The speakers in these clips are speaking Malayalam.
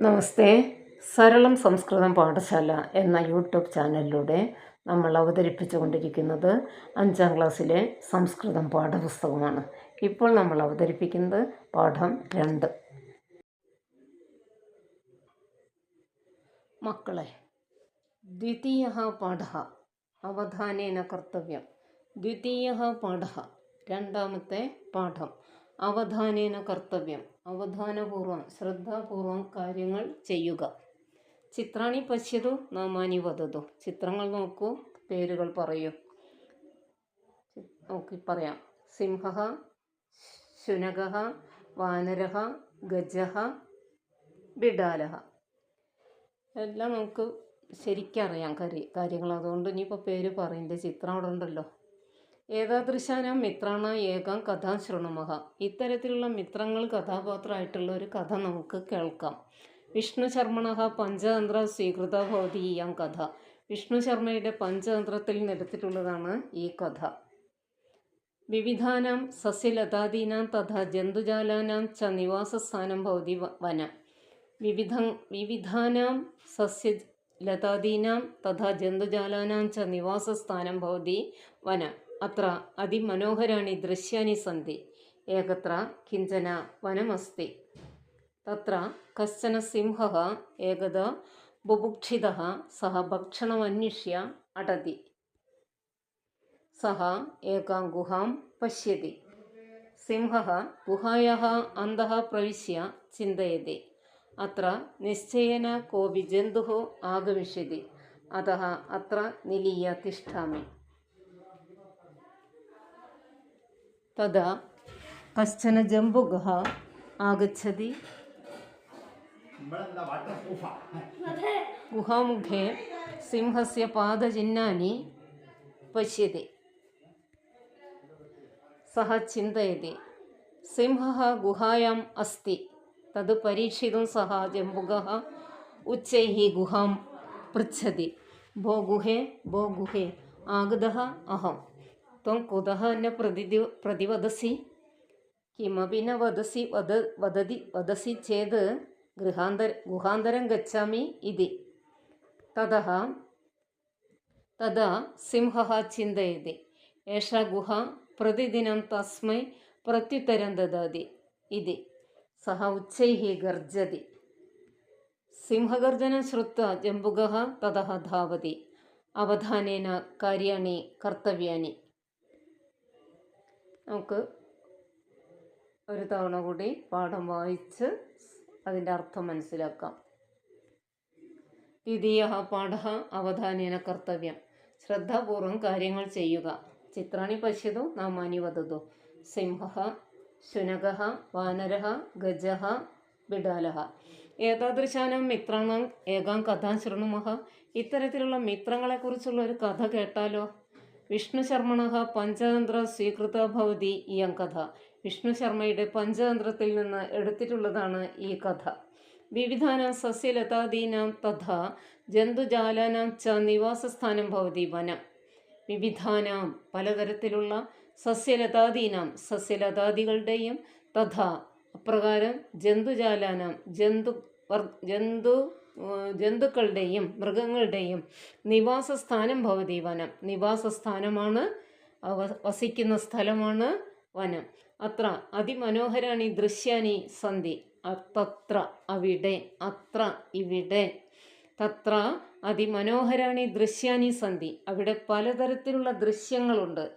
നമസ്തേ. സരളം സംസ്കൃതം പാഠശാല എന്ന യൂട്യൂബ് ചാനലിലൂടെ നമ്മൾ അവതരിപ്പിച്ചു കൊണ്ടിരിക്കുന്നത് അഞ്ചാം ക്ലാസ്സിലെ സംസ്കൃതം പാഠപുസ്തകമാണ്. ഇപ്പോൾ നമ്മൾ അവതരിപ്പിക്കുന്നത് പാഠം രണ്ട്. മക്കളെ ദ്വിതീയ പാഠ അവധാനേന കർത്തവ്യം. ദ്വിതീയ പാഠ രണ്ടാമത്തെ പാഠം. അവധാനേന കർത്തവ്യം. അവധാനപൂർവം ശ്രദ്ധാപൂർവം കാര്യങ്ങൾ ചെയ്യുക. ചിത്രാണി പശ്യതു നാമാനി വധതു. ചിത്രങ്ങൾ നോക്കൂ പേരുകൾ പറയൂ. നോക്കി പറയാം. സിംഹ ശുനക വാനര ഗജ ബിഡാല. എല്ലാം നമുക്ക് ശരിക്കറിയാം കരി കാര്യങ്ങൾ. അതുകൊണ്ട് ഇനിയിപ്പോൾ പേര് പറയുന്നുണ്ട് ചിത്രം അവിടെ ഉണ്ടല്ലോ. ഏകാദൃശാനാം മിത്രാണ ഏകം കഥാ ശൃണുമഹ ഇത്തരത്തിലുള്ള മിത്രങ്ങൾ കഥാപാത്രമായിട്ടുള്ള ഒരു കഥ നമുക്ക് കേൾക്കാം. വിഷ്ണു ശർമ്മണ പഞ്ചതന്ത്ര സ്വീകൃത ഭവതി ഇയാം കഥ. വിഷ്ണു ശർമ്മയുടെ പഞ്ചതന്ത്രത്തിൽ നിരത്തിട്ടുള്ളതാണ് ഈ കഥ. വിവിധാനാം സസ്യലതാദീനാം തഥാ ജന്തുജാലാനാം ച നിവാസസ്ഥാനം ഭവതി വന. വിവിധ വിവിധാനാം സസ്യ ലതാദീനാം തഥാ ജന്തുജാലാനാം ച നിവാസസ്ഥാനം ഭവതി വന. അത്ര അതിമനോഹരാണി ദൃശ്യാനി സന്തി ഏകത്ര കിഞ്ചന വനമസ്തി. തത്ര കശ്ചന സിംഹ ഏകദ ബുഭുക്ഷിത സഹ ഭക്ഷണമന്വിഷ്യ അടതി. സഹ ഏകാം ഗുഹാം പശ്യതി. സിംഹ ഗുഹായ അന്തഃ പ്രവിശ്യ ചിന്തയതി. അത്ര നിശ്ചയന കോപി ജന്തു ആഗമിഷ്യതി. അത അത്ര നിലീയ തിഷ്ഠാമി. तदा जम्बुकः आगच्छति। गुहामुखे सिंहस्य पादचिह्नानि पश्यति। सः चिन्तयति, सिंहः गुहायाम् अस्ति तद् परीक्षितुं सः जम्बुकः उच्चैः गुहां पृच्छति। भो गुहे भो गुहे, आगतः अहं त्वं कुतः न प्रतिदि प्रतिवदसि किमपि न वदसि वद वदति वदसि चेत् गृहान्तर गुहान्तरं गच्छामि इति ततः तदा सिंहः चिन्तयति एषा गुहा प्रतिदिनं तस्मै प्रत्युत्तरं ददाति इति सः उच्चैः गर्जति सिंहगर्जनं श्रुत्वा जम्बुकः ततः धावति अवधानेन कार्याणि कर्तव्यानि നമുക്ക് ഒരു തവണ കൂടി പാഠം വായിച്ച് അതിന്റെ അർത്ഥം മനസ്സിലാക്കാം. ദ്വിതീയ പാഠ അവധാനേന കർത്തവ്യം. ശ്രദ്ധാപൂർവം കാര്യങ്ങൾ ചെയ്യുക. ചിത്രാണി പശ്യതു നാമാനി വദതു സിംഹ ശുനക വാനര ഗജ ബിഡാല ഏതാദൃശാനം മിത്രാണം ഏകാം കഥാം ശൃണുമഹ ഇത്തരത്തിലുള്ള മിത്രങ്ങളെക്കുറിച്ചുള്ള ഒരു കഥ കേട്ടാലോ? വിഷ്ണു ശർമ്മണ പഞ്ചതന്ത്ര സ്വീകൃത ഭവതി ഇയം കഥ. വിഷ്ണുശർമ്മയുടെ പഞ്ചതന്ത്രത്തിൽ നിന്ന് എടുത്തിട്ടുള്ളതാണ് ഈ കഥ. വിവിധാന സസ്യലതാദീനാം തഥ ജന്തുജാലാനാം ച നിവാസസ്ഥാനം ഭവതി വനം. വിവിധാനാം പലതരത്തിലുള്ള സസ്യലതാദീനാം സസ്യലതാദികളുടെയും തഥ. അപ്രകാരം ജന്തുജാലാനാം ജന്തു ജന്തു ജന്തുക്കളുടെയും മൃഗങ്ങളുടെയും നിവാസസ്ഥാനം ഭവതി വനം. നിവാസസ്ഥാനമാണ് സ്ഥാനമാണ് വസിക്കുന്ന സ്ഥലമാണ് വനം. അത്ര അതിമനോഹരാണി ദൃശ്യാനി സന്ധി. തത്ര അവിടെ അത്ര ഇവിടെ തത്ര അതിമനോഹരാണി ദൃശ്യാനി സന്ധി. അവിടെ പലതരത്തിലുള്ള ദൃശ്യങ്ങളുണ്ട്.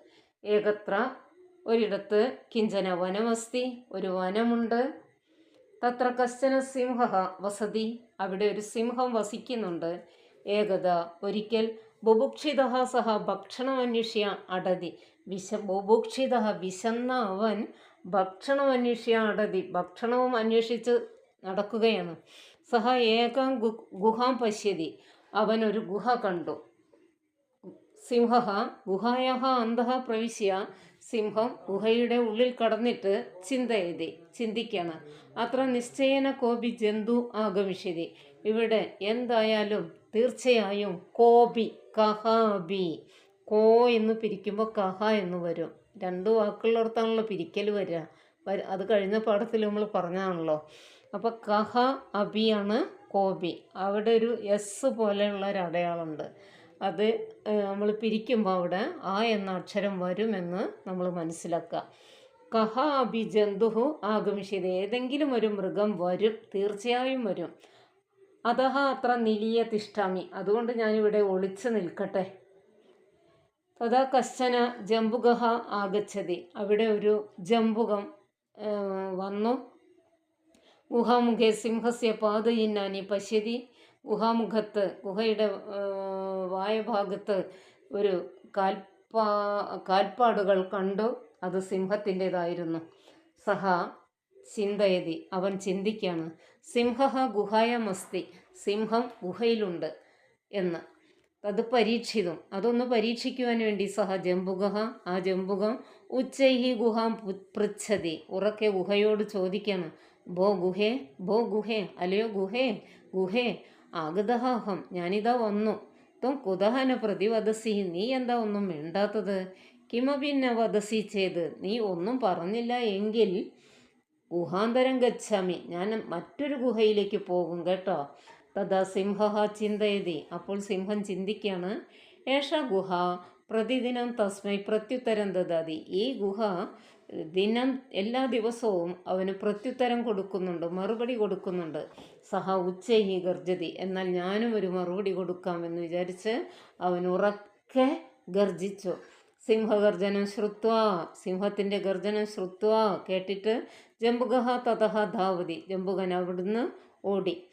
ഏകത്ര ഒരിടത്ത് കിഞ്ചന വനമസ്തി ഒരു വനമുണ്ട്. തത്ര കശ്ചന സിംഹ വസതി അവിടെ ഒരു സിംഹം വസിക്കുന്നുണ്ട്. ഏകത ഒരിക്കൽ ബുഭുക്ഷിത സഹ ഭക്ഷണം അന്വേഷ്യ അടതി. വിശ ബുഭുക്ഷിത വിശന്ന അവൻ ഭക്ഷണം അന്വേഷ്യ അടതി. ഭക്ഷണവും അന്വേഷിച്ച് നടക്കുകയാണ്. സഹ ഏകം ഗു ഗുഹാം പശ്യതി. അവൻ ഒരു ഗുഹ കണ്ടു. സിംഹ ഗുഹായാ അന്തഃ പ്രവിശ്യ. സിംഹം ഗുഹയുടെ ഉള്ളിൽ കടന്നിട്ട് ചിന്തയെഴുതി ചിന്തിക്കാണ് അത്ര നിശ്ചയന കോപി ജന്തു ആഗമിഷ്യതി. ഇവിടെ എന്തായാലും തീർച്ചയായും കോപി കഹാബി. കോ എന്ന് പിരിക്കുമ്പോൾ കഹ എന്ന് വരും. രണ്ട് വാക്കുള്ളിടത്താണല്ലോ പിരിക്കൽ വരിക. വര- അത് കഴിഞ്ഞ പാഠത്തിൽ നമ്മൾ പറഞ്ഞതാണല്ലോ. അപ്പോൾ കഹ അബിയാണ് കോപി. അവിടെ ഒരു എസ് പോലെയുള്ള ഒരു അടയാളമുണ്ട്. അത് നമ്മൾ പിരിക്കുമ്പോൾ അവിടെ ആ എന്ന അക്ഷരം വരുമെന്ന് നമ്മൾ മനസ്സിലാക്കുക. കഹ അബി ജന്തുഹു ആഗമിഷ്യത്. ഏതെങ്കിലും ഒരു മൃഗം വരും തീർച്ചയായും വരും. അതഹ അത്ര നിലിയ തിഷ്ടാമി അതുകൊണ്ട് ഞാനിവിടെ ഒളിച്ചു നിൽക്കട്ടെ. തഥാ കശ്ചന ജംബുകഹ ആഗച്ഛതി. അവിടെ ഒരു ജംബുകം വന്നു. ഗുഹാമുഖേ സിംഹസ്യ പാതയിന്നാനി പശ്യതി. ഗുഹാമുഖത്ത് ഗുഹയുടെ വായഭാഗത്ത് ഒരു കാൽപ്പാ കാൽപ്പാടുകൾ കണ്ടു. അത് സിംഹത്തിന്റെതായിരുന്നു. സഹ ചിന്തയതി. അവൻ ചിന്തിക്കാണ് സിംഹ ഗുഹായമസ്തി സിംഹം ഗുഹയിലുണ്ട് എന്ന്. അത് പരീക്ഷിതും. അതൊന്ന് പരീക്ഷിക്കുവാൻ വേണ്ടി സഹ ജംബുക ആ ജംബുകം ഉച്ചൈഹി ഗുഹാം പൃച്ഛതി. ഉറക്കെ ഗുഹയോട് ചോദിക്കാണ് ബോ ഗുഹേ ബോ ഗുഹേ അല്ലയോ ഗുഹേ ഗുഹേ ആഗതഹം ഞാനിതാ വന്നു. ത്വം കുതഹന പ്രതിവദസി നീ എന്താ ഒന്നും മിണ്ടാത്തത്? കിമപിന്ന വദസി ചെയ്ത് നീ ഒന്നും പറഞ്ഞില്ല എങ്കിൽ ഗുഹാന്തരം ഗച്ഛാമി. ഞാൻ മറ്റൊരു ഗുഹയിലേക്ക് പോകും കേട്ടോ. തഥാ സിംഹ ചിന്തയതി. അപ്പോൾ സിംഹം ചിന്തിക്കുകയാണ് ഏഷ ഗുഹ പ്രതിദിനം തസ്മൈ പ്രത്യുത്തരം ദദാതി. ഈ ഗുഹ ദിനം എല്ലാ ദിവസവും അവന് പ്രത്യുത്തരം കൊടുക്കുന്നുണ്ട് മറുപടി കൊടുക്കുന്നുണ്ട്. സഹ ഉച്ചൈഹി ഗർജതി എന്നാൽ ഞാനും ഒരു മറുപടി കൊടുക്കാമെന്ന് വിചാരിച്ച് അവൻ ഉറക്കെ ഗർജിച്ചു സിംഹഗർജനം ശ്രുത്വ സിംഹത്തിന്റെ ഗർജനം ശ്രുത്വ കേട്ടിട്ട് ജംബുഗഹ തതഹ ധാവതി. ജംബുകൻ അവിടുന്ന് ഓടി.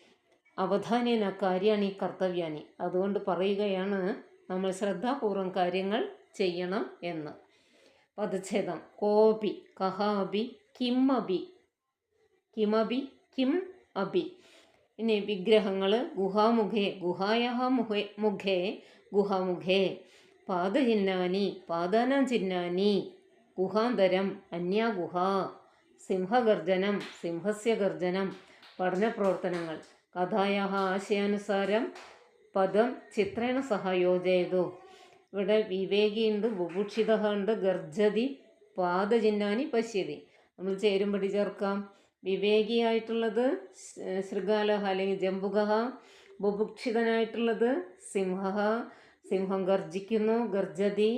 അവധാനേന കാര്യാണി കർത്തവ്യാനി. അതുകൊണ്ട് പറയുകയാണ് നമ്മൾ ശ്രദ്ധാപൂർവം കാര്യങ്ങൾ ചെയ്യണം എന്ന്. പദച്ഛേദം. കോപി. കഹാബി. കിമ്മബി കിമബി. കിം അബി. ഇനി വിഗ്രഹങ്ങൾ ഗുഹാമുഖേ. ഗുഹായ മുഖേ മുഖേ. ഗുഹാമുഖേ. പാദചിഹ്നാനി പാദാനാം ചിഹ്നാനി ഗുഹാന്തരം അന്യാ ഗുഹ സിംഹഗർജനം സിംഹസ്യ ഗർജനം പഠനപ്രവർത്തനങ്ങൾ കഥായ ആശയാനുസാരം പദം ചിത്രേണ സഹ യോജയതു ഇവിടെ വിവേകിയുണ്ട് ബുഭുക്ഷിത ഉണ്ട് ഗർജതി പാദചിഹ്നാനി പശ്യതി. നമ്മൾ ചേരുമ്പടി ചേർക്കാം. വിവേകിയായിട്ടുള്ളത് ശൃഗാലഹ അല്ലെങ്കിൽ ജംബുകഹ ബുഭുക്ഷിതനായിട്ടുള്ളത് സിംഹ സിംഹം ഗർജിക്കുന്നു ഗർജതി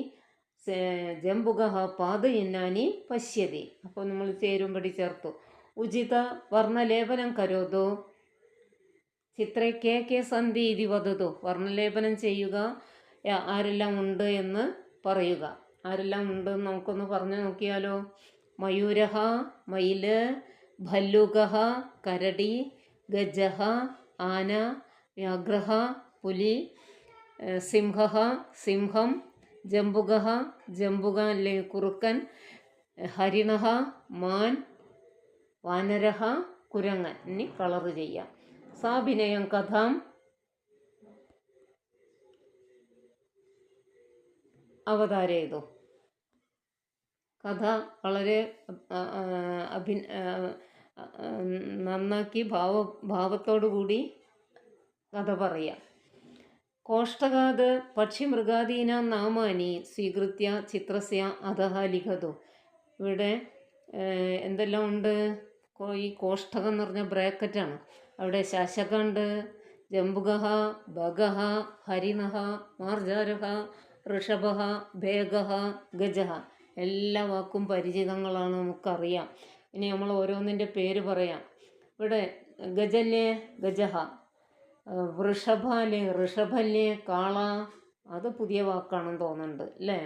ജംബുകഹ പാദയിന്നാനി പശ്യതി. അപ്പോൾ നമ്മൾ ചേരുംപടി ചേർത്തു. ഉചിത വർണലേപനം കരോതോ. ചിത്രേ കെ കെ സന്ധി ഇതി വധതു. വർണലേപനം ചെയ്യുക ആരെല്ലാം ഉണ്ട് എന്ന് പറയുക. ആരെല്ലാം ഉണ്ട് നമുക്കൊന്ന് പറഞ്ഞു നോക്കിയാലോ? മയൂരഹ മയിൽ ഭല്ലുകഹ കരടി ഗജഹ ആന വ്യാഗ്രഹ പുലി സിംഹ സിംഹം ജംബുകഹ ജംബുക അല്ലെങ്കിൽ കുറുക്കൻ ഹരിണ മാൻ വാനരഹ കുരങ്ങൻ ഇനി കളർ ചെയ്യാം. സാഭിനയം കഥാം. അവതാരേതു. കഥ വളരെ അഭി നന്നാക്കി ഭാവ ഭാവത്തോടു കൂടി കഥ പറയാം. കോഷ്ടകാത് പക്ഷിമൃഗാദീനാം നാമാനി സ്വീകൃത്യ ചിത്രസ്യ അധഹ ലിഖതു. ഇവിടെ എന്തെല്ലാം ഉണ്ട്? ഈ കോഷ്ടകം എന്ന് പറഞ്ഞ ബ്രാക്കറ്റാണ്. അവിടെ ശശകണ്ട് ജംബുകഹ ബഗഹ ഹരിണഹ മാർജാരഹ ഋഷഭ ഭേഗഹ ഗജഹ. എല്ലാ വാക്കും പരിചിതങ്ങളാണ് നമുക്കറിയാം. ഇനി നമ്മൾ ഓരോന്നിന്റെ പേര് പറയാം. ഇവിടെ ഗജല്ലേ? ഗജഹ. വൃഷഭാൽ ഋഷഭല്ല് കാള അത് പുതിയ വാക്കാണെന്ന് തോന്നുന്നുണ്ട് അല്ലേ?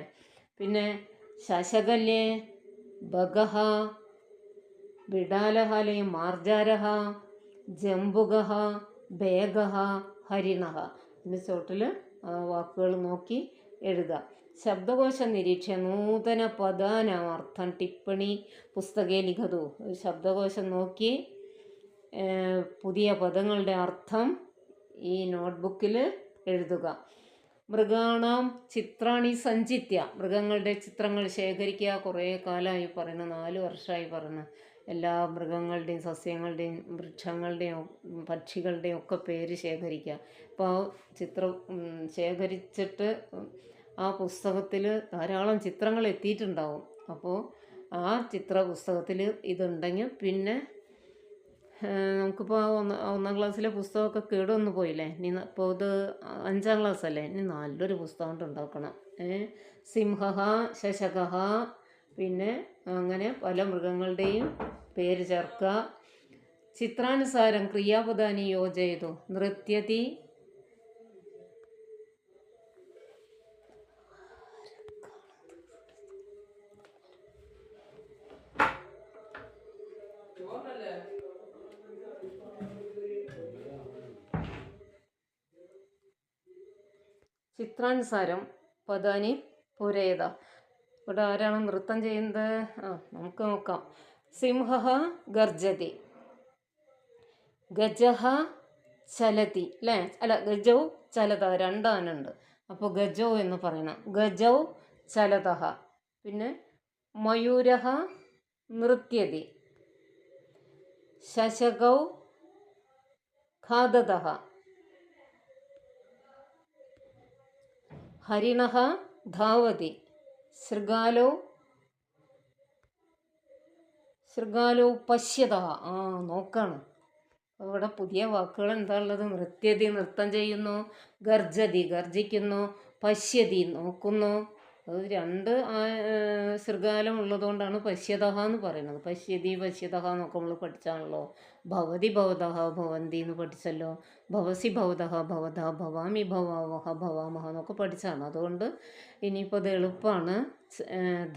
പിന്നെ ശശകല്ല് ബഗഹ ബിഡാലഹ മാർജാരഹ ജംബുകഹ ബേഗഹ ഹരിണഹ. ഇതിന്റെ ചോട്ടിൽ വാക്കുകൾ നോക്കി എഴുതുക. ശബ്ദകോശ നിരീക്ഷ നൂതന പദാനാർത്ഥം ടിപ്പണി പുസ്തകേ ലിഖതു ശബ്ദകോശം നോക്കി പുതിയ പദങ്ങളുടെ അർത്ഥം ഈ നോട്ട്ബുക്കിൽ എഴുതുക. മൃഗാണാം ചിത്രാണി സഞ്ചിത്യ. മൃഗങ്ങളുടെ ചിത്രങ്ങൾ ശേഖരിക്കുക. കുറേ കാലമായി പറയുന്നു. നാല് വർഷമായി പറയുന്നു. എല്ലാ മൃഗങ്ങളുടെയും സസ്യങ്ങളുടെയും വൃക്ഷങ്ങളുടെയും പക്ഷികളുടെയും ഒക്കെ പേര് ശേഖരിക്കുക. അപ്പോൾ ചിത്രം ശേഖരിച്ചിട്ട് ആ പുസ്തകത്തിൽ ധാരാളം ചിത്രങ്ങൾ എത്തിയിട്ടുണ്ടാവും. അപ്പോൾ ആ ചിത്ര പുസ്തകത്തിൽ ഇതുണ്ടെങ്കിൽ പിന്നെ നമുക്കിപ്പോൾ ഒന്ന് ഒന്നാം ക്ലാസ്സിലെ പുസ്തകമൊക്കെ കേടുവന്ന് പോയില്ലേ? ഇനി ഇപ്പോൾ ഇത് അഞ്ചാം ക്ലാസ് അല്ലേ ഇനി നല്ലൊരു പുസ്തകം കൊണ്ട് ഉണ്ടാക്കണം. സിംഹ ശശക പിന്നെ അങ്ങനെ പല മൃഗങ്ങളുടെയും പേര് ചേർക്കുക ചിത്രാനുസാരം ക്രിയാപദാനി യോജയതു. നൃത്യതി ചിത്രാനുസാരം പദാനി പുരേത. ഇവിടെ ആരാണ് നൃത്തം ചെയ്യുന്നത്? ആ നമുക്ക് നോക്കാം. സിംഹ ഗർജതി. ഗജഹ ചലതി. അല്ലേ അല്ല ഗജൗ ചലത. രണ്ടാനുണ്ട് അപ്പോൾ ഗജൗ എന്ന് പറയണം. ഗജൗ ചലത. പിന്നെ മയൂര നൃത്യതി. ശശകൗ ഖാദതഃ. ഹരിണഃ ധാവതി ശൃഗാലോ ശൃഗാലോ പശ്യത ആ നോക്കാണ്. ഇവിടെ പുതിയ വാക്കുകൾ എന്താ ഉള്ളത്? നൃത്യതി നൃത്തം ചെയ്യുന്നു ഗർജതി ഗർജിക്കുന്നു പശ്യതി നോക്കുന്നു. അത് രണ്ട് ശൃഗാലം ഉള്ളതുകൊണ്ടാണ് പശ്യതഹ എന്ന് പറയുന്നത്. പശ്യതി പശ്യതഹ എന്നൊക്കെ നമ്മൾ പഠിച്ചാണല്ലോ. ഭവതി ഭവതഹ ഭവന്തി എന്ന് പഠിച്ചല്ലോ. ഭവസി ഭവതഹ ഭവത ഭവാമി ഭവാവഹ ഭവാമഹ എന്നൊക്കെ പഠിച്ചാണ്. അതുകൊണ്ട് ഇനിയിപ്പോൾ അത് എളുപ്പമാണ്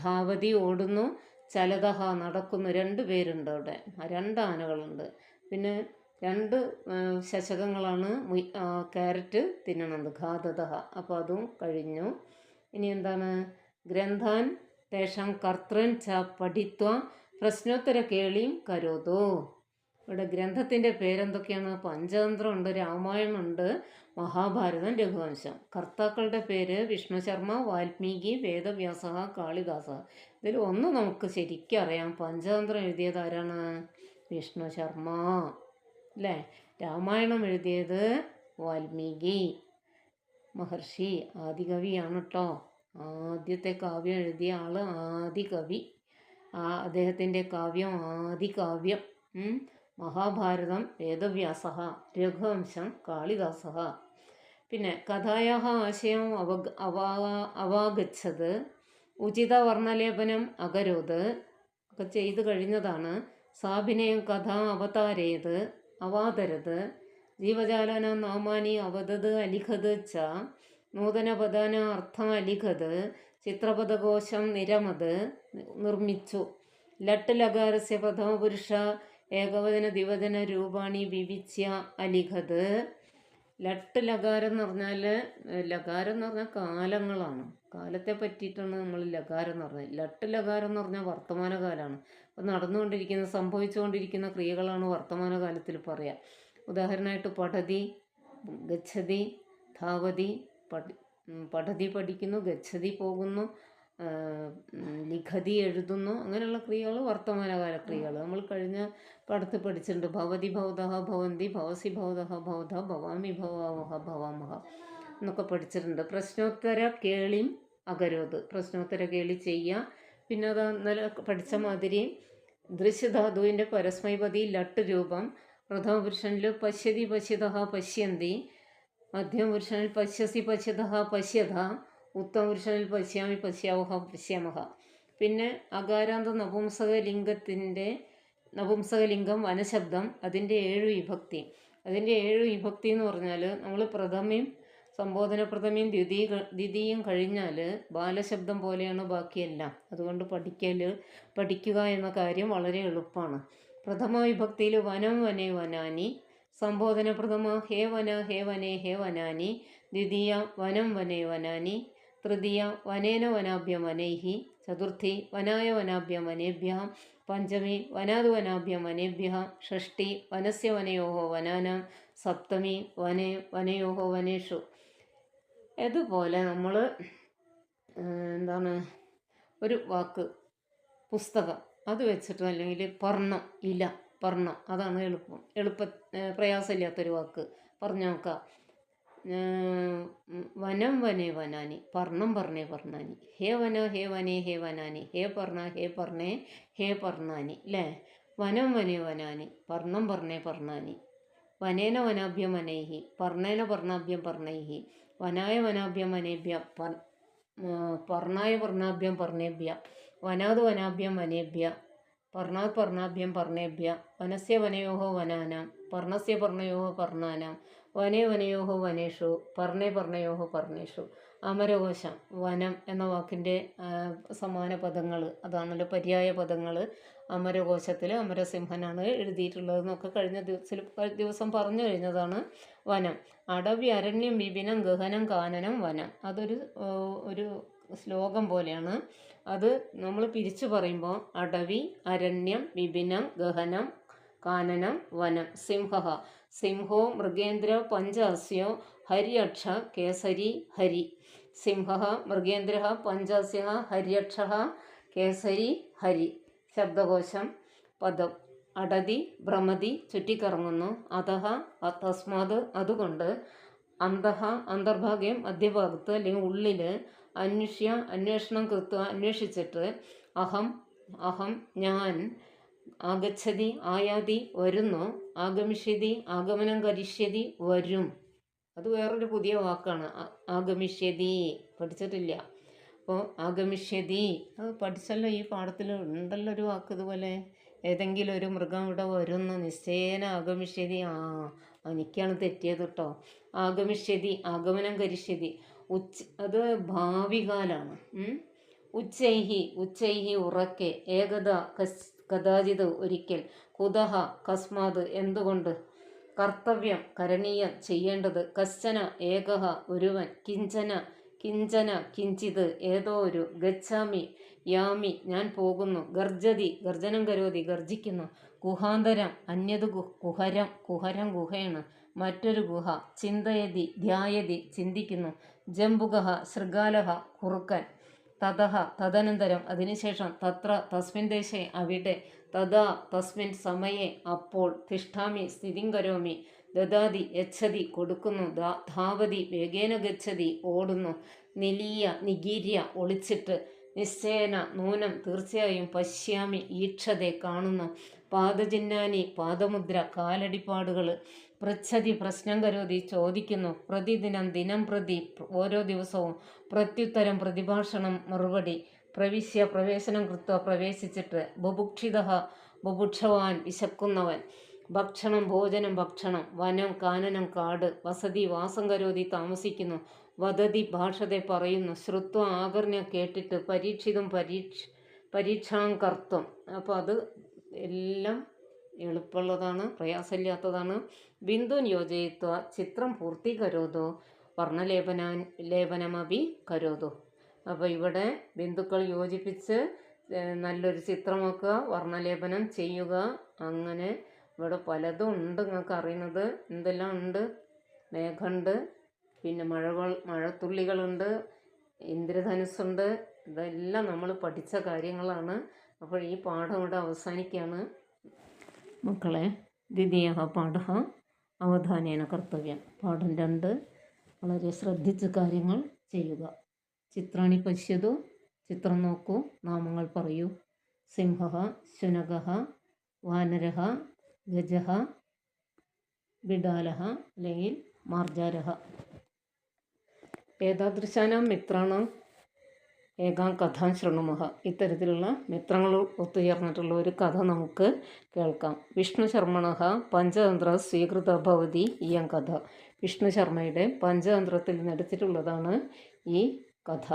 ധാവതി ഓടുന്നു ചലതഹ നടക്കുന്നു. രണ്ട് പേരുണ്ട് അവിടെ. രണ്ട് ആനകളുണ്ട്. പിന്നെ രണ്ട് ശശകങ്ങളാണ് ക്യാരറ്റ് തിന്നണത് ഘാതതഹ. അപ്പോൾ അതും കഴിഞ്ഞു. ഇനി എന്താണ്? ഗ്രന്ഥാൻ തേഷാം കർത്തൃൻ ച പഠിത്വ പ്രശ്നോത്തര കേളിയും കരോതോ. ഇവിടെ ഗ്രന്ഥത്തിന്റെ പേരെന്തൊക്കെയാണ്? പഞ്ചതന്ത്രമുണ്ട് രാമായണമുണ്ട് മഹാഭാരതം രഘുവംശം. കർത്താക്കളുടെ പേര് വിഷ്ണു ശർമ്മ വാൽമീകി വേദവ്യാസ കാളിദാസ. ഇതിൽ ഒന്ന് നമുക്ക് ശരിക്കും അറിയാം. പഞ്ചതന്ത്രം എഴുതിയത് ആരാണ്? വിഷ്ണു ശർമ്മ. അല്ലേ? രാമായണം എഴുതിയത് വാൽമീകി. മഹർഷി ആദികവിയാണ് കേട്ടോ ആദ്യത്തെ കാവ്യം എഴുതിയ ആൾ ആദികവി. ആ അദ്ദേഹത്തിന്റെ കാവ്യം ആദികാവ്യം. മഹാഭാരതം വേദവ്യാസ രഘുവംശം കാളിദാസ പിന്നെ കഥായാ ആശയം അവ അവാ അവാഗച്ഛത് ഉചിത വർണലേപനം അകരോത് ഒക്കെ ചെയ്തു കഴിഞ്ഞതാണ്. സാഭിനയം കഥ അവതാരേത് അവാതരത് ജീവജാലന നാമാനി അവതത് അലിഖത് ച. നൂതനപദാന അർത്ഥം അലിഖത്. ചിത്രപദകോശം നിരമത് നിർമ്മിച്ചു. ലട്ട് ലകാരസ്യ പ്രഥമപുരുഷ ഏകവചന ദിവചന രൂപാണി വിവിച്യ അലിഖത്. ലട്ട് ലകാരം എന്ന് പറഞ്ഞാൽ ലകാരം എന്ന് പറഞ്ഞാൽ കാലങ്ങളാണ്. കാലത്തെ പറ്റിയിട്ടാണ് നമ്മൾ ലകാരം എന്ന് പറഞ്ഞത്. ലട്ട് ലകാരം എന്ന് പറഞ്ഞാൽ വർത്തമാനകാലമാണ് അപ്പോൾ നടന്നുകൊണ്ടിരിക്കുന്ന സംഭവിച്ചുകൊണ്ടിരിക്കുന്ന ക്രിയകളാണ് വർത്തമാനകാലത്തിൽ പറയുക ഉദാഹരണമായിട്ട് പഠതി ഗച്ഛതി ധാവതി പഠി പഠതി പഠിക്കുന്നു ഗച്ഛതി പോകുന്നു ലിഖതി എഴുതുന്നു അങ്ങനെയുള്ള ക്രിയകൾ വർത്തമാനകാല ക്രിയകൾ നമ്മൾ കഴിഞ്ഞ പടത്ത് പഠിച്ചിട്ടുണ്ട് ഭവതി ഭൗതഹ ഭവന്തി ഭവസി ഭൗതഹ ഭവത ഭവാമി ഭവാമഹ ഭവാമഹ എന്നൊക്കെ പഠിച്ചിട്ടുണ്ട്. പ്രശ്നോത്തര കേളിയും അകരോത്. പ്രശ്നോത്തര കേളി ചെയ്യുക പിന്നെ അത് ഇന്നലെ പഠിച്ച മാതിരി ദൃശ്യധാതുവിന്റെ പരസ്മൈപതി ലട്ട് രൂപം പ്രഥമ പുരുഷനിൽ പശ്യതി പശ്യത പശ്യന്തി മധ്യമ പുരുഷനിൽ പശ്യസി പശ്യത പശ്യത ഉത്തമ പുരുഷനിൽ പശ്യാമി പശ്യാവഹ പശ്യാമഹ. പിന്നെ അകാരാന്ത നപുംസക ലിംഗത്തിന്റെ നപുംസകലിംഗം വനശബ്ദം അതിന്റെ ഏഴ് വിഭക്തി. അതിന്റെ ഏഴ് വിഭക്തി എന്ന് പറഞ്ഞാൽ നമ്മൾ പ്രഥമയും സംബോധന പ്രഥമയും ദ്വിതീയ ദ്വിതീയം കഴിഞ്ഞാൽ ബാലശബ്ദം പോലെയാണ് ബാക്കിയെല്ലാം. അതുകൊണ്ട് പഠിക്കൽ പഠിക്കുക എന്ന കാര്യം വളരെ എളുപ്പമാണ് പ്രഥമ വിഭക്തിയിൽ വനം വനേ വനാനി സംബോധന പ്രഥമ ഹേ വന ഹേ വനേ ഹേ വനാനി ദ്വിതീയ വനം വനേ വനാനി തൃതീയ വനേന വനാഭ്യം വനൈഹി ചതുർത്ഥി വനായ വനാഭ്യം വനേഭ്യ പഞ്ചമി വനാതു വനാഭ്യം വനേഭ്യ ഷഷ്ടി വനസ്യ വനയോഹോ വനാനാം സപ്തമി വനേ വനയോഹോ വനേഷു. അതുപോലെ നമ്മൾ എന്താണ് ഒരു വാക്ക് പുസ്തകം. അത് വെച്ചിട്ട് അല്ലെങ്കിൽ പർണം ഇല പർണം അതാണ് എളുപ്പം. എളുപ്പ പ്രയാസമില്ലാത്തൊരു വാക്ക്. പറഞ്ഞു നോക്കാം. വനം വനേ വനാനി പർണം പറഞ്ഞേ പറഞ്ഞാനി. ഹേ വന ഹേ വനേ ഹേ വനാനി. ഹേ പർണ ഹേ പർണേ ഹേ പർണാനി അല്ലേ വനം വനേ വനാനി പർണം പറഞ്ഞേ പറഞ്ഞാനി. വനേന വനാഭ്യം വനൈഹി പർണേന പർണാഭ്യം പർണൈഹി വനായ വനാഭ്യം വനേഭ്യ പർ പർണായ പർണാഭ്യം പർണേഭ്യ വനാത് വനാഭ്യം വനേഭ്യ പർണാത് പർണാഭ്യം പർണേഭ്യ വനസ്യ വനയോഹോ വനാനാം പർണസ്യ പർണയോഹോ പർണാനാം വനേ വനയോഹോ വനേഷു പർണേ പർണയോഹോ പർണേഷു. അമരകോശം വനം എന്ന വാക്കിന്റെ സമാന പദങ്ങൾ അതാണല്ലോ പര്യായ പദങ്ങൾ അമരകോശത്തിൽ അമരസിംഹനാണ് എഴുതിയിട്ടുള്ളതെന്നൊക്കെ കഴിഞ്ഞ ദിവസത്തിൽ ദിവസം പറഞ്ഞു കഴിഞ്ഞതാണ് വനം. അടവി അരണ്യം വിപിനം ഗഹനം കാനനം വനം. അതൊരു ഒരു ശ്ലോകം പോലെയാണ്. അത് നമ്മൾ പിരിച്ചു പറയുമ്പോൾ അടവി അരണ്യം വിപിനം ഗഹനം കാനനം വനം സിംഹ സിംഹോ മൃഗേന്ദ്ര പഞ്ചാസ്യോ ഹര്യക്ഷ കേസരി ഹരി. സിംഹ മൃഗേന്ദ്ര പഞ്ചാസ്യ ഹര്യക്ഷ കേസരി ഹരി. ശബ്ദകോശം പദം. അടതി ഭ്രമതി ചുറ്റിക്കറങ്ങുന്നു. അതഹ തസ്മാത് അതുകൊണ്ട്. അന്തഹ അന്തർഭാഗ്യം മധ്യഭാഗത്ത് അല്ലെങ്കിൽ ഉള്ളിൽ അന്വേഷ്യ അന്വേഷണം കൃത്വ അന്വേഷിച്ചിട്ട് അഹം അഹം ഞാൻ ആഗച്ഛതി ആയാതി വരുന്നു ആഗമിഷ്യതി ആഗമനം കരിഷ്യതി വരും. അത് വേറൊരു പുതിയ വാക്കാണ്. ആഗമിഷ്യതി. പഠിച്ചിട്ടില്ല. അപ്പോൾ ആഗമിഷ്യതി. അത് പഠിച്ചല്ലോ ഈ പാഠത്തിൽ ഉണ്ടല്ലോ ഒരു വാക്ക് ഇതുപോലെ. ഏതെങ്കിലും ഒരു മൃഗം ഇവിടെ വരുന്നു നിശ്ചയേന ആഗമിഷ്യതി. ആ എനിക്കാണ് തെറ്റിയത് കേട്ടോ ആഗമിഷ്യതി ആഗമനം കരിഷ്യതി. ഉച്ച അത് ഭാവികാലാണ്. ഉച്ചൈഹി ഉച്ചൈഹി ഉറക്കെ ഏകത കസ് കഥാചിത് ഒരിക്കൽ കുതഹ കസ്മാത് എന്തുകൊണ്ട്? കർത്തവ്യം കരണീയം ചെയ്യേണ്ടത് കശ്ചന ഏകഹ ഒരുവൻ കിഞ്ചന കിഞ്ചന കിഞ്ചിത് ഏതോ ഒരു ഗച്ഛാമി യാമി ഞാൻ പോകുന്നു ഗർജതി ഗർജനം കരോതി ഗർജിക്കുന്നു ഗുഹാന്തരം അന്യത് കുഹരം കുഹരം ഗുഹയാണ് മറ്റൊരു ഗുഹ ചിന്തയതി ധ്യായതി ചിന്തിക്കുന്നു ജംബുഗഹ ശൃഗാലഹ കുറുക്കൻ. തതഹ തദനന്തരം. അതിനുശേഷം തത്ര തസ്മിൻ ദേശേ അവിടെ. തഥാ തസ്മിൻ സമയേ അപ്പോൾ. തിഷ്ഠാമി സ്ഥിതിങ്കരോമി ദദാതി യച്ഛതി കൊടുക്കുന്നു. ധാവതി വേഗേന ഗച്ഛതി ഓടുന്നു. നിലീയ നിഗീര്യ ഒളിച്ചിട്ട്. നിശ്ചയന നൂനം തീർച്ചയായും പശ്യാമി ഈക്ഷതെ കാണുന്നു. പാദചിഹ്നാനി പാദമുദ്ര കാലടിപ്പാടുകൾ പൃച്ഛതി പ്രശ്നം കരുതി ചോദിക്കുന്നു. പ്രതിദിനം ദിനം പ്രതി ഓരോ ദിവസവും പ്രത്യുത്തരം പ്രതിഭാഷണം മറുപടി. പ്രവിശ്യ പ്രവേശനം കൃത്വ പ്രവേശിച്ചിട്ട് ബുഭുക്ഷിത ബുഭുക്ഷവാൻ വിശക്കുന്നവൻ. ഭക്ഷണം ഭോജനം ഭക്ഷണം. വനം കാനനം കാട്. വസതി വാസം കരോതി താമസിക്കുന്നു. വദതി ഭാഷതെ പറയുന്നു. ശ്രുത്വ ആകർണ്യ കേട്ടിട്ട് പരീക്ഷിതും പരീക്ഷ പരീക്ഷാങ്കർത്തും കർത്തം. അപ്പോൾ അത് എല്ലാം എളുപ്പമുള്ളതാണ് പ്രയാസമില്ലാത്തതാണ്. ബിന്ദു യോജയിത്വ ചിത്രം പൂർത്തീകരോതോ വർണലേപന ലേപനമഭി കരോതോ. അപ്പോൾ ഇവിടെ ബിന്ദുക്കൾ യോജിപ്പിച്ച് നല്ലൊരു ചിത്രമൊക്കെ വർണലേപനം ചെയ്യുക. അങ്ങനെ ഇവിടെ പലതും ഉണ്ട് നിങ്ങൾക്ക് അറിയുന്നത്. എന്തെല്ലാം ഉണ്ട്? മേഘമുണ്ട് പിന്നെ മഴകൾ മഴത്തുള്ളികളുണ്ട് ഇന്ദ്രധനുസ്സുണ്ട്. ഇതെല്ലാം നമ്മൾ പഠിച്ച കാര്യങ്ങളാണ്. അപ്പോൾ ഈ പാഠം ഇവിടെ അവസാനിക്കുകയാണ്. മക്കളെ ദ്വിതീയ പാഠ. അവധാനേന കർത്തവ്യം. പാഠം രണ്ട്. വളരെ ശ്രദ്ധിച്ച് കാര്യങ്ങൾ ചെയ്യുക. ചിത്രാണി പശ്യതു ചിത്രം നോക്കൂ. നാമങ്ങൾ പറയൂ. സിംഹ ശുനക വാനര ഗജ ബിഡാല അല്ലെങ്കിൽ മാർജാര. ഏതാദൃശാനാം മിത്രാണാം ഏകാം കഥാം ശൃണുമഹ ഇത്തരത്തിലുള്ള മിത്രങ്ങൾ ഒത്തുചേർന്നിട്ടുള്ള ഒരു കഥ നമുക്ക് കേൾക്കാം. വിഷ്ണു ശർമ്മണ പഞ്ചതന്ത്ര സ്വീകൃത ഭവതി ഇയം കഥ. വിഷ്ണു ശർമ്മയുടെ പഞ്ചതന്ത്രത്തിൽ നിന്നെടുത്തിട്ടുള്ളതാണ് ഈ കഥ.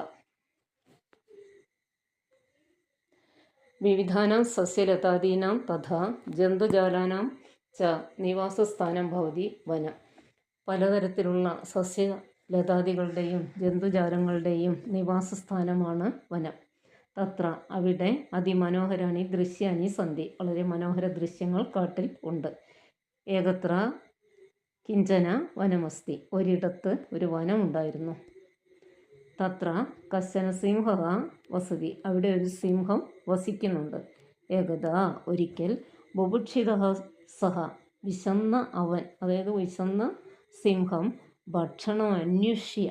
വിവിധാനാം സസ്യലതാദീനാം തഥാ ജന്തുജാലാനാം ച നിവാസസ്ഥാനം ഭവതി വനം. പലതരത്തിലുള്ള സസ്യ ലതാദികളുടെയും ജന്തുജാലങ്ങളുടെയും നിവാസസ്ഥാനമാണ് വനം. തത്ര അവിടെ അതിമനോഹരാണി ദൃശ്യാനി സന്ധി. വളരെ മനോഹര ദൃശ്യങ്ങൾ കാട്ടിൽ ഉണ്ട്. ഏകത്ര കിഞ്ചന വനമസ്തി. ഒരിടത്ത് ഒരു വനമുണ്ടായിരുന്നു തത്ര കശന സിംഹ വസതി. അവിടെ ഒരു സിംഹം വസിക്കുന്നുണ്ട്. ഏകത ഒരിക്കൽ ബുഭുക്ഷിത സഹ വിശന്ന അവൻ അതായത് വിശന്ന സിംഹം ഭക്ഷണം അന്വേഷ്യ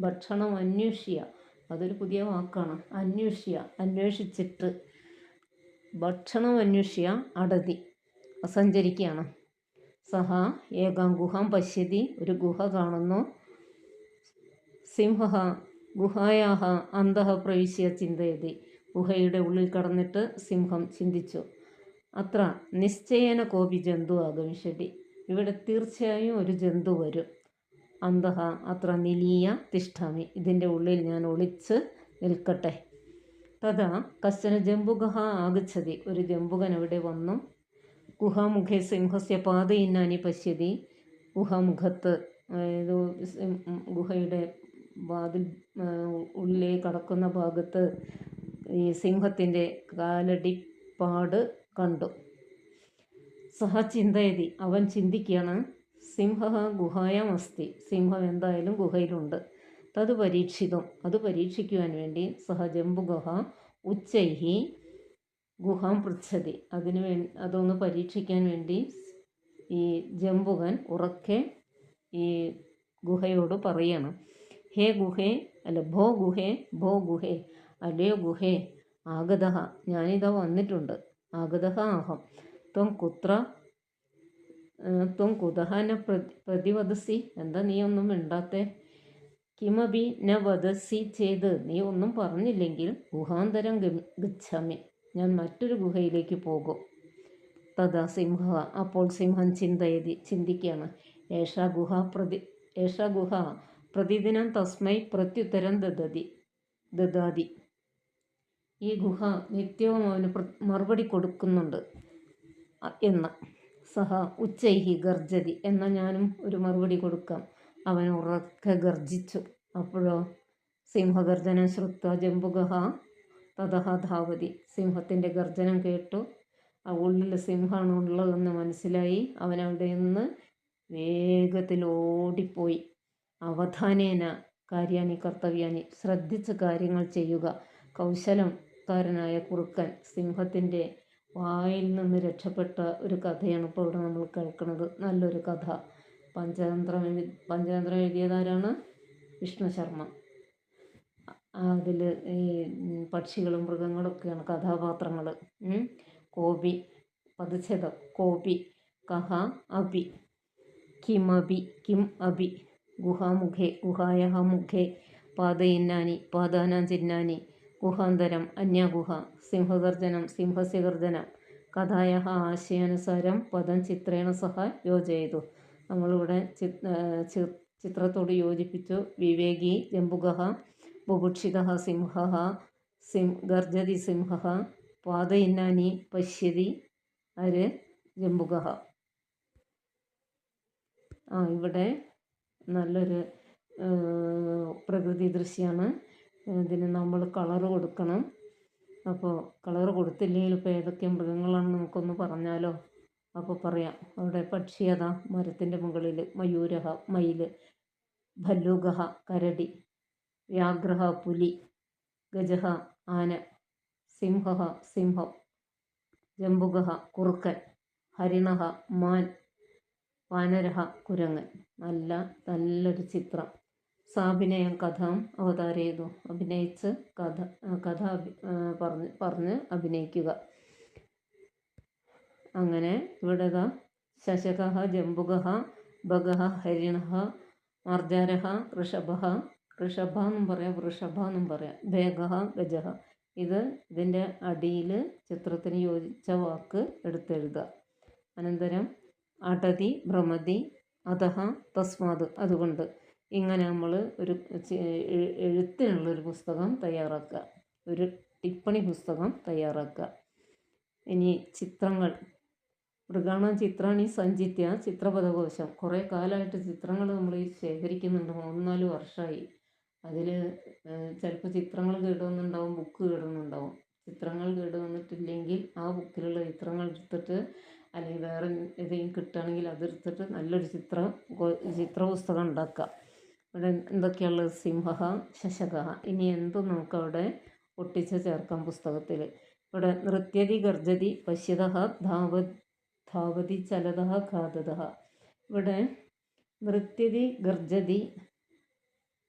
ഭക്ഷണം അന്വേഷ്യ. അതൊരു പുതിയ വാക്കാണ്. അന്വേഷ്യ അന്വേഷിച്ചിട്ട്. ഭക്ഷണം അന്വേഷ്യ അടതി. സഞ്ചരിക്കുകയാണ് സഹ ഏകാം ഗുഹാം പശ്യതി. ഒരു ഗുഹ കാണുന്നു. സിംഹ ഗുഹായാഹ അന്തഃ പ്രവിശ്യ ചിന്തയതി. ഗുഹയുടെ ഉള്ളിൽ കടന്നിട്ട് സിംഹം ചിന്തിച്ചു. അത്ര നിശ്ചയേന കോപി ജന്തു ആഗമിഷ്യതി ഇവിടെ തീർച്ചയായും ഒരു ജന്തു വരും. അന്തഃ അത്ര നിലീയ തിഷ്ഠാമി. ഇതിന്റെ ഉള്ളിൽ ഞാൻ ഒളിച്ച് നിൽക്കട്ടെ. തഥാ കശ്ചന ജംബുക ആഗച്ഛതി. ഒരു ജംബുകൻ അവിടെ വന്നു. ഗുഹാമുഖേ സിംഹസ്യ പാതയിന്നാനി പശ്യതി. ഗുഹാമുഖത്ത് അതായത് ഗുഹയുടെ വാതിൽ ആ, ഉള്ളിൽ കടക്കുന്ന ഭാഗത്ത് ഈ സിംഹത്തിന്റെ കാലടിപ്പാട് കണ്ടു. സഹ ചിന്തയതി അവൻ ചിന്തിക്കുകയാണ് സിംഹ ഗുഹായം അസ്തി. സിംഹം എന്തായാലും ഗുഹയിലുണ്ട്. തത് പരീക്ഷിതം. അത് പരീക്ഷിക്കുവാൻ വേണ്ടി സഹ ജംബുഗുഹ ഉച്ചൈഹി ഗുഹാം പൃച്ഛതി. അതിനു വേ അതൊന്ന് പരീക്ഷിക്കാൻ വേണ്ടി ഈ ജംബുകൻ ഉറക്കെ ഈ ഗുഹയോട് പറയണം. ഹേ ഗുഹേ അല്ല ഭോ ഗുഹേ ഭോ ഗുഹേ അല്ലയോ ഗുഹേ ആഗതഹ. ഞാനിതാ വന്നിട്ടുണ്ട്. ആഗതഹ അഹം. ത്വം കുത്ര ത്വം കുതഹന പ്രതി പ്രതിവദസി. എന്താ നീ ഒന്നും മിണ്ടാത്തെ? കിമപി ന വദസി ചെയ്ത്. നീ ഒന്നും പറഞ്ഞില്ലെങ്കിൽ ഗുഹാന്തരം ഗച്ഛാമി. ഞാൻ മറ്റൊരു ഗുഹയിലേക്ക് പോകും. തഥാ സിംഹ. അപ്പോൾ സിംഹം ചിന്തയതി ചിന്തിക്കുകയാണ് ഏഷ ഗുഹ പ്രതി ഏഷ ഗുഹ പ്രതിദിനം തസ്മൈ പ്രത്യുത്തരം ദദതി ദദാതി. ഈ ഗുഹ നിത്യവും അവന് മറുപടി കൊടുക്കുന്നുണ്ട്. എന്ന്. സഹ ഉച്ചൈഹി ഗർജതി എന്ന ഞാനും ഒരു മറുപടി കൊടുക്കാം. അവൻ ഉറക്കെ ഗർജിച്ചു. അപ്പോഴോ? സിംഹഗർജനം ശ്രുത്വ ജംബുഗഹ തതഹ ധാവതി. സിംഹത്തിന്റെ ഗർജനം കേട്ടു. ആ ഉള്ളിൽ സിംഹമാണ് ഉള്ളതെന്ന് മനസ്സിലായി. അവൻ അവിടെ നിന്ന് വേഗത്തിൽ ഓടിപ്പോയി. അവധാനേന കാര്യാനി കർത്തവ്യാനി. ശ്രദ്ധിച്ച് കാര്യങ്ങൾ ചെയ്യുക. കൗശലം കാരനായ കുറുക്കൻ സിംഹത്തിന്റെ വായിൽ നിന്ന് രക്ഷപ്പെട്ട ഒരു കഥയാണ് ഇപ്പോൾ ഇവിടെ നമ്മൾ കേൾക്കുന്നത്. നല്ലൊരു കഥ. പഞ്ചതന്ത്രം പഞ്ചതന്ത്രം എഴുതിയതാരാണ്? വിഷ്ണു ശർമ്മ അതിൽ ഈ പക്ഷികളും മൃഗങ്ങളും ഒക്കെയാണ് കഥാപാത്രങ്ങൾ കോപി പദച്ഛേദം കോപി കഹ അപി കിമപി കിം അപി ഗുഹാമുഖേ ഗുഹായः മുഖേ പാതയിന്നാനി പാദാനാം ചിഹ്നാനി ഗുഹാന്തരം അന്യഗുഹ സിംഹഗർജനം സിംഹസ്യഗർജനം കഥായ ആശയാനുസാരം പദം ചിത്രേണ സഹ യോജയതു. നമ്മളിവിടെ ചിത്രത്തോട് യോജിപ്പിച്ചു. വിവേകി ജംബുഗഹ ബുഭുക്ഷിത സിംഹ സിം ഗർജതി സിംഹ പാതയിന്നാനി പശ്യതി അര് ജംബുഗഹ ആ ഇവിടെ നല്ലൊരു പ്രകൃതി ദൃശ്യമാണ് ഇതിന് നമ്മൾ കളറ് കൊടുക്കണം. അപ്പോൾ കളറ് കൊടുത്തില്ലെങ്കിൽ ഇപ്പോൾ ഏതൊക്കെ മൃഗങ്ങളാണെന്ന് നമുക്കൊന്ന് പറഞ്ഞാലോ. അപ്പോൾ പറയാം. അവിടെ പക്ഷി അതാ മരത്തിന്റെ മുകളിൽ. മയൂരഹ മയിൽ ഭല്ലൂകഹ കരടി. വ്യാഗ്രഹ പുലി. ഗജഹ ആന. സിംഹ സിംഹം. ജംബുകഹ കുറുക്കൻ. ഹരിണഹ മാൻ. വാനരഹ കുരങ്ങൻ. നല്ല നല്ലൊരു ചിത്രം. സാഭിനയം കഥാം അവതാരയതു അഭിനയിച്ച് കഥ കഥ പറഞ്ഞ് പറഞ്ഞ് അഭിനയിക്കുക. അങ്ങനെ ഇവിടെ ഇതാ ശശക ജംബുകഃ ബഗഃ ഹരിണ മാർജാരഃ ഋഷഭ ഋഷഭ എന്നും പറയാം വൃഷഭ എന്നും പറയാം. ഭേഗ ഗജ ഇത് ഇതിന്റെ അടിയിൽ ചിത്രത്തിന് യോജിച്ച വാക്ക് എടുത്തെഴുതുക. അനന്തരം അടതി ഭ്രമതി അതഹ തസ്മാത് അതുകൊണ്ട്. ഇങ്ങനെ നമ്മൾ ഒരു എഴുത്തിനുള്ളൊരു പുസ്തകം തയ്യാറാക്കുക. ഒരു ടിപ്പണി പുസ്തകം തയ്യാറാക്കുക. ഇനി ചിത്രങ്ങൾ. മൃഗാണ ചിത്രാണി സഞ്ചിത്യ ചിത്രപദകോശം കുറേ കാലമായിട്ട് ചിത്രങ്ങൾ നമ്മൾ ശേഖരിക്കുന്നുണ്ട്. മൂന്നാൽ വർഷമായി അതിൽ ചിലപ്പോൾ ചിത്രങ്ങൾ കേടുവന്നുണ്ടാവും ബുക്ക് കേടുവന്നുണ്ടാവും. ചിത്രങ്ങൾ കേടുവന്നിട്ടില്ലെങ്കിൽ ആ ബുക്കിലുള്ള ചിത്രങ്ങൾ എടുത്തിട്ട് അല്ലെങ്കിൽ വേറെ ഏതെങ്കിലും കിട്ടുകയാണെങ്കിൽ അതെടുത്തിട്ട് നല്ലൊരു ചിത്രം ചിത്രപുസ്തകം ചിത്ര പുസ്തകം ഉണ്ടാക്കുക. ഇവിടെ എന്തൊക്കെയുള്ളത് സിംഹ ശശക ഇനി എന്തും നമുക്കവിടെ ഒട്ടിച്ച് ചേർക്കാം പുസ്തകത്തിൽ? ഇവിടെ നൃത്യതി ഗർജതി പശ്യത ധാവ ധാവതി ചലത ഖാദത. ഇവിടെ നൃത്യതി ഗർജതി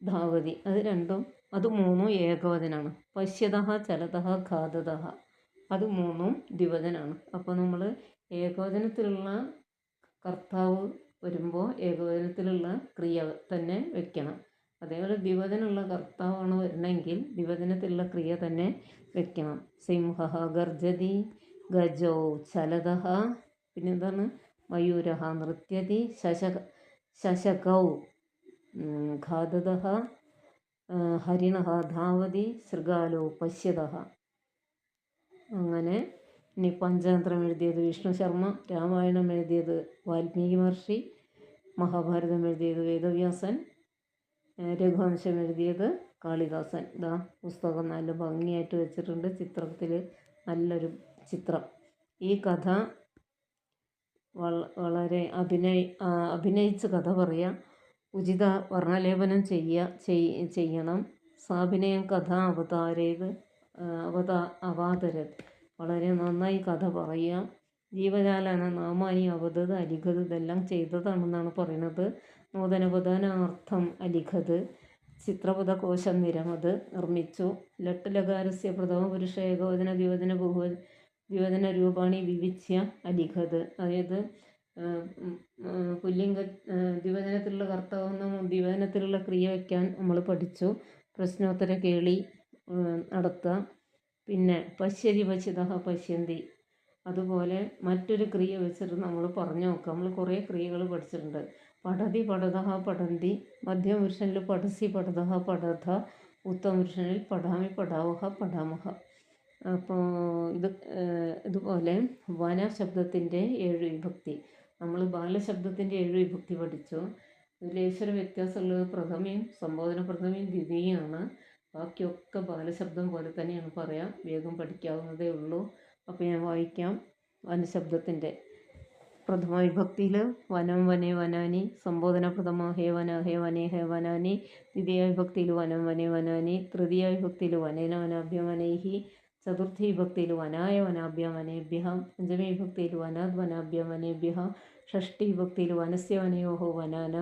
ധാവതി അത് രണ്ടും അത് മൂന്നും ഏകവചനാണ്. പശ്യത ചലത ഖാദത അത് മൂന്നും ദ്വിവചനാണ്. അപ്പോൾ നമ്മൾ ഏകവചനത്തിലുള്ള കർത്താവ് വരുമ്പോൾ ഏകവചനത്തിലുള്ള ക്രിയ തന്നെ വെക്കണം. അതേപോലെ ദ്വിവചനമുള്ള കർത്താവാണ് വരണമെങ്കിൽ ദ്വിവചനത്തിലുള്ള ക്രിയ തന്നെ വെക്കണം. സിംഹ ഗർജതി ഗജോ ചലതഃ പിന്നെന്താണ് മയൂര നൃത്യതി ശശക. ശശകൗ ഘാതത ഹരിണ ധാവതി ശൃഗാലോ പശ്യത അങ്ങനെ ഇനി പഞ്ചതന്ത്രം എഴുതിയത് വിഷ്ണു ശർമ്മ രാമായണം എഴുതിയത് വാൽമീകി മഹർഷി മഹാഭാരതം എഴുതിയത് വേദവ്യാസൻ രഘുവംശം എഴുതിയത് കാളിദാസൻ. ഇതാ പുസ്തകം നല്ല ഭംഗിയായിട്ട് വെച്ചിട്ടുണ്ട്. ചിത്രത്തിൽ നല്ലൊരു ചിത്രം. ഈ കഥ വളരെ അഭിനയ അഭിനയിച്ച് കഥ പറയുക ഉചിത വർണലേപനം ചെയ്യുക ചെയ്യണം. സാഭിനയം കഥ അവതാരേത് അവതാ അവാതരത്. വളരെ നന്നായി കഥ പറയുക. ജീവജാലന നാമാനി അവധത് അലിഖത് ഇതെല്ലാം ചെയ്തതാണെന്നാണ് പറയുന്നത്. നൂതനപദാനാർത്ഥം അലിഖത്. ചിത്രപഥ കോശം നിരമത് നിർമ്മിച്ചു. ലട്ടുലകാരസ്യ പ്രഥമ പുരുഷ ഏകോചന ദ്വിവചന ബഹുവ ദ്വിവചന രൂപാണി വിവിച്യ അലിഖത്. അതായത് പുല്ലിംഗ ദ്വിവചനത്തിലുള്ള കർത്തവെന്നും ദ്വിവചനത്തിലുള്ള ക്രിയ വയ്ക്കാൻ നമ്മൾ പഠിച്ചു. പ്രശ്നോത്തര കേളി നടത്തുക. പിന്നെ പശ്യതി പശ്യത പശ്യന്തി. അതുപോലെ മറ്റൊരു ക്രിയ വെച്ചിട്ട് നമ്മൾ പറഞ്ഞു നോക്കുക. നമ്മൾ കുറേ ക്രിയകൾ പഠിച്ചിട്ടുണ്ട്. പടതി പടത പടന്തി മധ്യമ പുരുഷനിൽ പടസി പഠസി പടത ഉത്തമ ഉത്തമപുരുഷനിൽ പടാമി പടാവഹ പടാമഹ അപ്പോൾ ഇത് ഇതുപോലെ വന ശബ്ദത്തിന്റെ ഏഴ് വിഭക്തി. നമ്മൾ ബാലശബ്ദത്തിന്റെ ഏഴ് വിഭക്തി പഠിച്ചു. ഇതിലേശ്വര വ്യത്യാസമുള്ളത്? പ്രഥമയും സംബോധന പ്രഥമയും ദ്വിതീയമാണ് ബാക്കിയൊക്കെ ബാലശബ്ദം പോലെ തന്നെയാണ് പറയാം. വേഗം പഠിക്കാവുന്നതേ ഉള്ളൂ. അപ്പോൾ ഞാൻ വായിക്കാം. വനശബ്ദത്തിന്റെ പ്രഥമ വിഭക്തിയിൽ വനം വനേ വനാനി സംബോധന പ്രഥമ ഹേ വന ഹേ വനേ ഹേ വനാനി ദ്വിതീയ വിഭക്തിയിൽ വനം വനേ വനാനി തൃതീയ വിഭക്തിയിൽ വനേന വനാഭ്യമനൈഹി ചതുർത്ഥി വിഭക്തിയിൽ വനായ വനാഭ്യം വനേഭ്യ പഞ്ചമി വിഭക്തിയിൽ വനാത് വനാഭ്യം വനേഭ്യ ഷഷ്ടി വിഭക്തിയിൽ വനസ്യ വനയോഹോ വനാന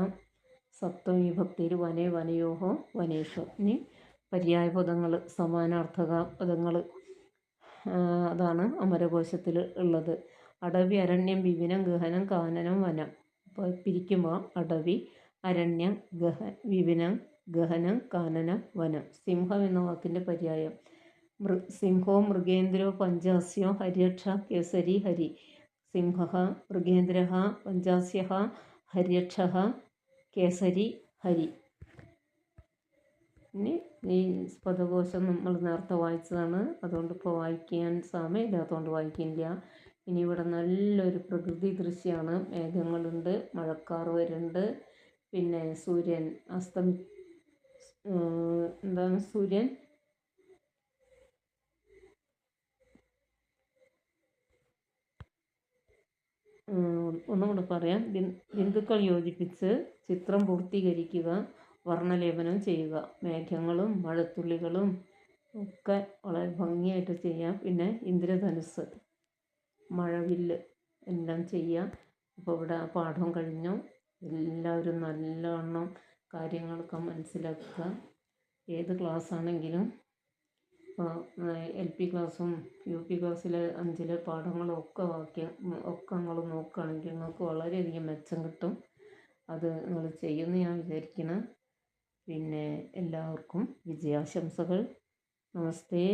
സപ്തമി വിഭക്തിയിൽ വനേ വനയോഹോ വനേഷു ഇനി പര്യായ പദങ്ങൾ സമാനാർത്ഥക പദങ്ങൾ അതാണ് അമരകോശത്തിൽ ഉള്ളത്. അടവി അരണ്യം വിപിനം ഗഹനം കാനനം വനം. അപ്പോൾ പിരിക്കുമ്പോൾ അടവി അരണ്യം ഗഹ വിപിനം ഗഹനം കാനനം വനം. സിംഹം എന്ന വാക്കിന്റെ പര്യായം. മൃ സിംഹോ മൃഗേന്ദ്രോ പഞ്ചാസ്യോ ഹര്യക്ഷ കേസരി ഹരി. സിംഹ മൃഗേന്ദ്ര പഞ്ചാസ്യ ഹര്യക്ഷ കേസരി ഹരി. ഇനി ഈ പദകോശം നമ്മൾ നേരത്തെ വായിച്ചതാണ്. അതുകൊണ്ട് ഇപ്പോൾ വായിക്കാൻ സമയമില്ലാത്തതുകൊണ്ട് വായിക്കില്ല. ഇനി ഇവിടെ നല്ലൊരു പ്രകൃതി ദൃശ്യമാണ് മേഘങ്ങളുണ്ട് മഴക്കാർ വരുന്നുണ്ട് പിന്നെ സൂര്യൻ അസ്തം എന്താണ് സൂര്യൻ? ഒന്നും കൂടെ പറയാം. ബിന്ദുക്കൾ യോജിപ്പിച്ച് ചിത്രം പൂർത്തീകരിക്കുക. വർണലേപനം ചെയ്യുക. മേഘങ്ങളും മഴത്തുള്ളികളും ഒക്കെ വളരെ ഭംഗിയായിട്ട് ചെയ്യാം. പിന്നെ ഇന്ദ്രധനുസ് മഴവില്ല് എല്ലാം ചെയ്യാം. അപ്പോൾ ഇവിടെ പാഠം കഴിഞ്ഞു. എല്ലാവരും നല്ലവണ്ണം കാര്യങ്ങളൊക്കെ മനസ്സിലാക്കുക. ഏത് ക്ലാസ് ആണെങ്കിലും എൽ പി ക്ലാസ്സും യു പി ക്ലാസ്സിലെ അഞ്ചിലെ പാഠങ്ങളും ഒക്കെ വാക്യം ഒക്കെ നിങ്ങൾ നോക്കുകയാണെങ്കിൽ നിങ്ങൾക്ക് വളരെയധികം മെച്ചം കിട്ടും. അത് നിങ്ങൾ ചെയ്യുമെന്ന് ഞാൻ വിചാരിക്കുന്നു. പിന്നെ എല്ലാവർക്കും വിജയാശംസകൾ. നമസ്തേ.